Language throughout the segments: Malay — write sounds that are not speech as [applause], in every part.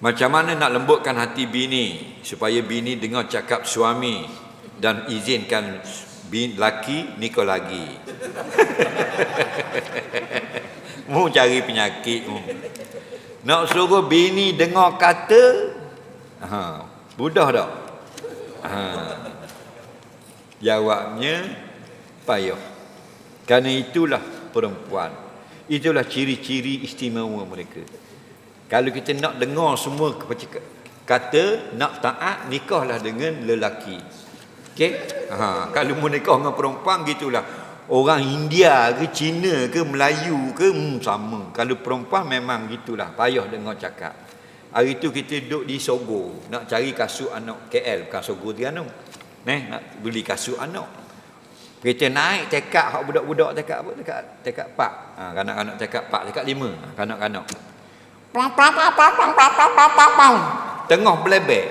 Macam mana nak lembutkan hati bini supaya bini dengar cakap suami dan izinkan bin laki nikah lagi. [laughs] mu cari penyakit mu. Nak suruh bini dengar kata ha, mudah tak? Ha. Jawabnya payah. Kerana itulah perempuan. Itulah ciri-ciri istimewa mereka. Kalau kita nak dengar semua kata nak taat nikahlah dengan lelaki. Okey? Ha, kalau mau nikah dengan perempuan gitulah. Orang India ke Cina ke Melayu ke hmm, sama. Kalau perempuan memang gitulah. Payah dengar cakap. Hari tu kita duduk di Sogo. Nak cari kasut anak KL. Bukan Sogo Tiano. Neh, nak beli kasut anak. Kita naik tekak hak budak-budak tekak apa? Tekak tekak pak. Ha, kanak-kanak tekak pak, tekak lima. Ha, kanak-kanak. Tengah belebek.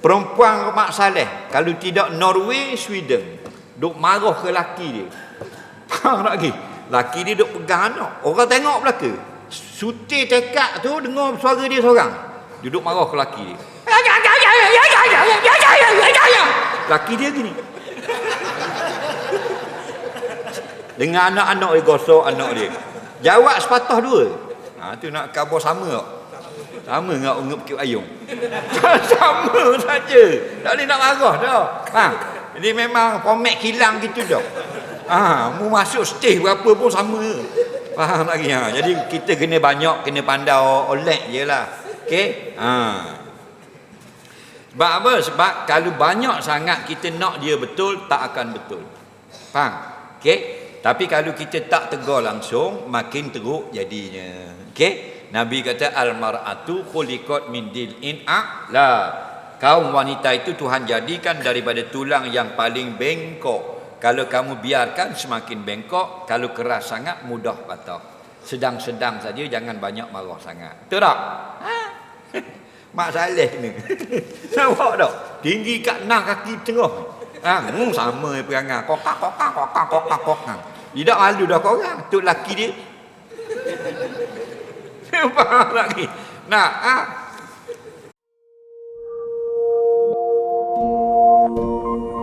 Perempuan Mak Saleh. Kalau tidak Norway, Sweden. Duk marah ke laki dia. [laughs] Faham lagi? Laki dia duk pegang anak. Orang tengok belaka. Suti tekak tu dengar suara dia seorang. Duduk marah ke laki dia. [laughs] Laki dia gini. Dengan anak-anak dia gosok anak dia. Jawab sepatah dua. Ha, tu nak khabar sama tak? Sama dengan ungup kip ayung. [laughs] sama saja. Tak boleh nak marah dah. Ha. Jadi memang pomek kilang gitu dah. Ha, mu masuk stage berapa pun sama. Faham lagi ha. Jadi kita kena banyak kena pandai olek je lah. Okey? Ha. Sebab apa? Sebab kalau banyak sangat kita nak dia betul tak akan betul. Faham? Okey? Tapi kalau kita tak tegur langsung makin teruk jadinya. Okey? Nabi kata al-mar'atu khuliqat min dil'in a'la. Kaum wanita itu Tuhan jadikan daripada tulang yang paling bengkok. Kalau kamu biarkan semakin bengkok, kalau keras sangat mudah patah. Sedang-sedang saja jangan banyak marah sangat. Betul tak? Ha? [laughs] Mak Saleh ni. [laughs] Nampak tak? Tinggi kat enam kaki tengah. Ha, hmm, sama perangai. Kokak, kokak, kokak, kokak, kokak. Dia dah malu dah korang. orang. Tok laki dia. Faham tak ni? Nah, ha? Thank you.